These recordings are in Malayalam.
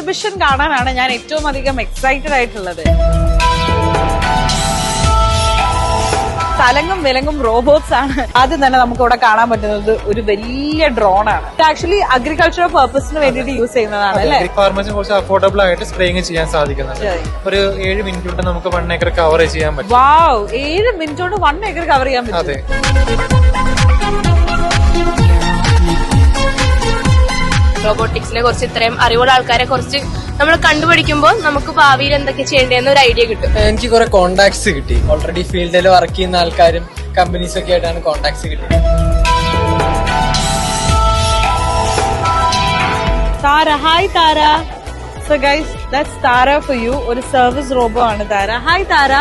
എക്സിബിഷൻ കാണാനാണ് ഞാൻ ഏറ്റവും അധികം എക്സൈറ്റഡ് ആയിട്ടുള്ളത്. തലങ്ങും വിലങ്ങും റോബോട്ട്സ് ആണ്. ആദ്യം തന്നെ നമുക്ക് ഇവിടെ കാണാൻ പറ്റുന്നത് ഒരു വലിയ ഡ്രോൺ ആണ്. ഇത് ആക്ച്വലി അഗ്രികൾച്ചറൽ പെർപ്പസിന് വേണ്ടിയിട്ട് യൂസ് ചെയ്യുന്നതാണ് അല്ലേ? ഫാർമേഴ്സിന് കുറച്ച് അഫോർഡബിൾ ആയിട്ട് സ്പ്രേയിങ് ചെയ്യാൻ സാധിക്കുന്നുണ്ട്. ഒരു ഏഴ് മിനിറ്റ് കൊണ്ട് നമുക്ക് വൺ ഏക്കർ കവർ ചെയ്യാൻ പറ്റും. വാവ് ഏഴ് മിനിറ്റ് കൊണ്ട് വൺ ഏക്കർ കവർ ചെയ്യാൻ പറ്റും. റോബോട്ടിക്സിനെ കുറിച്ച് ഇത്രയും അറിവുള്ള ആൾക്കാരെ കുറിച്ച് നമ്മൾ കണ്ടുപിടിക്കുമ്പോൾ നമുക്ക് ഭാവിയിൽ എന്തൊക്കെ ചെയ്യേണ്ടതെന്ന് ഒരു ഐഡിയ കിട്ടും. എനിക്ക് കുറെ കോണ്ടാക്ട്സ് കിട്ടി. ഓൾറെഡി ഫീൽഡിൽ വർക്ക് ചെയ്യുന്ന ആൾക്കാരും കമ്പനീസ് ഒക്കെ ആയിട്ടാണ് കോണ്ടാക്ട്സ് കിട്ടിയത്. Tara hi Tara. So guys that's Tara for you ഒരു സർവീസ് റോബോ ആണ് താര. ഹായ് താര.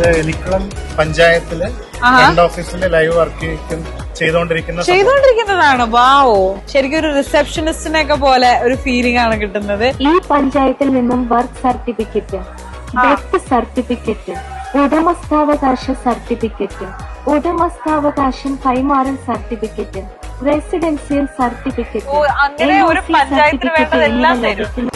എനിക്കുളം എലിക്കുളം പഞ്ചായത്തിൽ ഓഫീസിൽ ലൈവ് വർക്ക് ചെയ്തുകൊണ്ടിരിക്കുന്നതാണ് വാവോ ശരിക്കും ഒരു റിസപ്ഷനിസ്റ്റിനൊക്കെ പോലെ ഒരു ഫീലിംഗ് ആണ് കിട്ടുന്നത്. ഈ പഞ്ചായത്തിൽ നിന്നും വർക്ക് സർട്ടിഫിക്കറ്റ് ഡെത്ത് സർട്ടിഫിക്കറ്റ് ഉടമസ്ഥാവകാശ സർട്ടിഫിക്കറ്റ് ഉടമസ്ഥാവകാശം കൈമാറൽ സർട്ടിഫിക്കറ്റ് റെസിഡൻഷ്യൽ സർട്ടിഫിക്കറ്റ് അങ്ങനെ ഒരു പഞ്ചായത്തിന് വേണ്ടതെല്ലാം തരും.